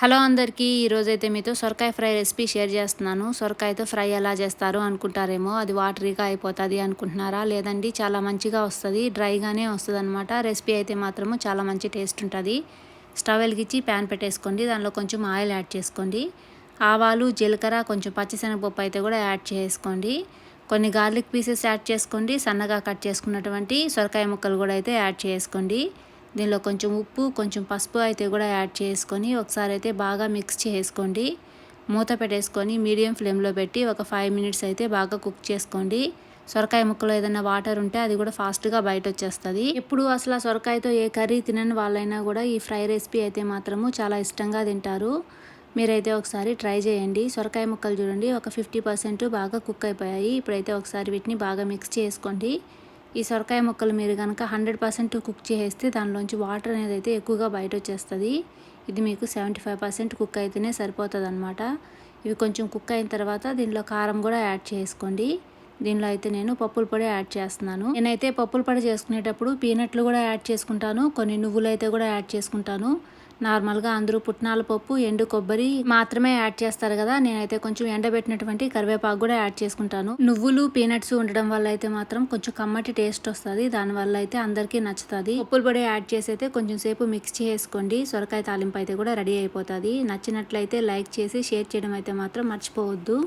Hello అందరికీ ఈరోజు అయితే మీతో సొరకాయ ఫ్రై రెసిపీ షేర్ చేస్తున్నాను. సొరకాయతో ఫ్రై ఎలా చేస్తారు అనుకుంటారేమో అది వాటరీగా అయిపోతుంది అనుకుంటున్నారా? లేదండి చాలా మంచిగా వస్తుంది డ్రైగానే వస్తుంది అనమాట రెసిపీ అయితే మాత్రము చాలా మంచి టేస్ట్ ఉంటుంది. స్టవ్ వెలిగించి ప్యాన్ పెట్టేసుకోండి దానిలో కొంచెం ఆయిల్ యాడ్ చేసుకోండి. ఆవాలు జీలకర్ర కొంచెం పచ్చిశనగపప్పు అయితే కూడా యాడ్ చేసుకోండి. కొన్ని గార్లిక్ పీసెస్ యాడ్ చేసుకోండి సన్నగా కట్ చేసుకున్నటువంటి సొరకాయ ముక్కలు కూడా అయితే యాడ్ చేసుకోండి. దీనిలో కొంచెం ఉప్పు కొంచెం పసుపు అయితే కూడా యాడ్ చేసుకొని ఒకసారి అయితే బాగా మిక్స్ చేసుకోండి. మూత పెట్టేసుకొని మీడియం ఫ్లేమ్లో పెట్టి ఒక ఫైవ్ మినిట్స్ అయితే బాగా కుక్ చేసుకోండి. సొరకాయ ముక్కలో ఏదైనా వాటర్ ఉంటే అది కూడా ఫాస్ట్గా బయట వచ్చేస్తుంది ఇప్పుడు అసలు సొరకాయతో ఏ కర్రీ తినని వాళ్ళైనా కూడా ఈ ఫ్రై రెసిపీ అయితే మాత్రము చాలా ఇష్టంగా తింటారు. మీరైతే ఒకసారి ట్రై చేయండి. సొరకాయ ముక్కలు చూడండి ఒక ఫిఫ్టీ పర్సెంట్ బాగా కుక్ అయిపోయాయి. ఇప్పుడైతే ఒకసారి వీటిని బాగా మిక్స్ చేసుకోండి. ఈ సొరకాయ ముక్కలు మీరు కనుక హండ్రెడ్ పర్సెంట్ కుక్ చేస్తే దానిలోంచి వాటర్ అనేది అయితే ఎక్కువగా బయట వచ్చేస్తుంది. ఇది మీకు సెవెంటీ ఫైవ్ పర్సెంట్ కుక్ అయితేనే సరిపోతుంది అనమాట ఇవి కొంచెం కుక్ అయిన తర్వాత దీనిలో కారం కూడా యాడ్ చేసుకోండి. దీనిలో అయితే నేను పప్పుల పొడి యాడ్ చేస్తున్నాను. నేనైతే పప్పుల పొడి చేసుకునేటప్పుడు పీనట్లు కూడా యాడ్ చేసుకుంటాను. కొన్ని నువ్వులు అయితే కూడా యాడ్ చేసుకుంటాను. నార్మల్గా అందరూ పుట్నాల పప్పు ఎండు కొబ్బరి మాత్రమే యాడ్ చేస్తారు కదా. నేనైతే కొంచెం ఎండబెట్టినటువంటి కరివేపాకు కూడా యాడ్ చేసుకుంటాను. నువ్వులు పీనట్స్ ఉండడం వల్ల అయితే మాత్రం కొంచెం కమ్మటి టేస్ట్ వస్తుంది. దానివల్ల అయితే అందరికీ నచ్చుతుంది. పప్పుల పొడి యాడ్ చేసి అయితే కొంచెం సేపు మిక్స్ చేసుకోండి. సొరకాయ తాలింపు అయితే కూడా రెడీ అయిపోతుంది. నచ్చినట్లయితే లైక్ చేసి షేర్ చేయడం అయితే మాత్రం మర్చిపోవద్దు.